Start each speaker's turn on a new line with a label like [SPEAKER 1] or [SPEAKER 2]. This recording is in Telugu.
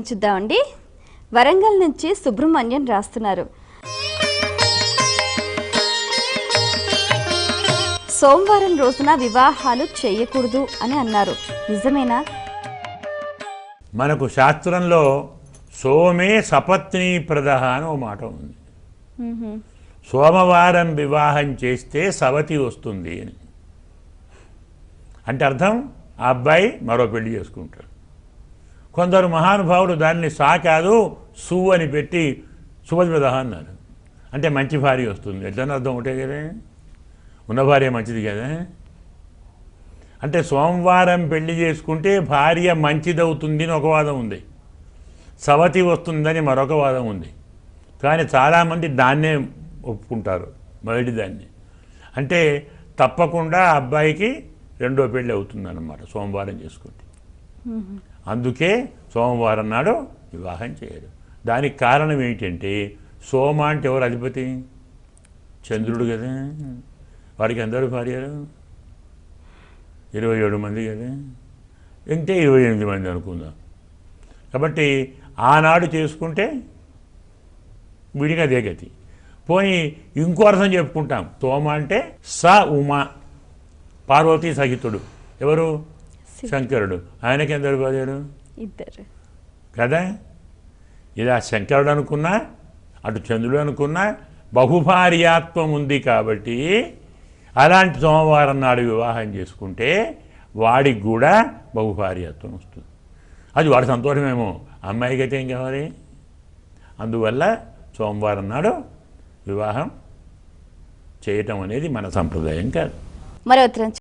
[SPEAKER 1] చూద్దామండి. వరంగల్ నుంచి సుబ్రహ్మణ్యం రాస్తున్నారు. సోమవారం రోజున వివాహాలు చేయకూడదు అని అన్నారు. నిజమేనా?
[SPEAKER 2] మనకు శాస్త్రంలో సోమే సపత్ని ప్రద అని ఒక మాట ఉంది. సోమవారం వివాహం చేస్తే సవతి వస్తుంది అని. అంటే అర్థం? ఆ అబ్బాయి మరో పెళ్ళి చేసుకుంటాడు. కొందరు మహానుభావులు దాన్ని సా కాదు సు అని పెట్టి సుభద్రదహ అన్నారు. అంటే మంచి భార్య వస్తుంది. ఎట్లని అర్థం ఒకటే కదా? ఉన్న భార్య మంచిది కదా? అంటే సోమవారం పెళ్ళి చేసుకుంటే భార్య మంచిదవుతుంది అని ఒక వాదం ఉంది. సవతి వస్తుందని మరొక వాదం ఉంది. కానీ చాలామంది దాన్నే ఒప్పుకుంటారు మొదటి దాన్ని. అంటే తప్పకుండా అబ్బాయికి రెండో పెళ్ళి అవుతుందన్నమాట సోమవారం చేసుకుంటే. అందుకే సోమవారం నాడు వివాహం చేయరు దానికి కారణం ఏంటంటే సోమ అంటే ఎవరు అధిపతి? చంద్రుడు కదా. వాడికి అందరూ భార్యలు. ఇరవై ఏడు మంది కదా. ఇంటే ఇరవై ఎనిమిది మంది అనుకుందాం. కాబట్టి ఆనాడు చేసుకుంటే విడిగా దేగతి పోయి ఇంకో అర్థం చెప్పుకుంటాం. తోమ అంటే స ఉమా. పార్వతీ సహితుడు. ఎవరు? శంకరుడు. ఆయనకి ఎందరు భార్యలు
[SPEAKER 1] ఇద్దరు.
[SPEAKER 2] కదా? ఇలా శంకరుడు అనుకున్నా అటు చంద్రుడు అనుకున్నా బహుభార్యాత్వం ఉంది కాబట్టి అలాంటి సోమవారం నాడు వివాహం చేసుకుంటే వాడికి కూడా బహుభార్యాత్వం వస్తుంది. అది వాడి సంతోషమేమో. అమ్మాయికి అయితే ఏం కావాలి? అందువల్ల సోమవారం నాడు వివాహం చేయటం అనేది మన సంప్రదాయం కాదు.
[SPEAKER 1] మరో ఉత్తరం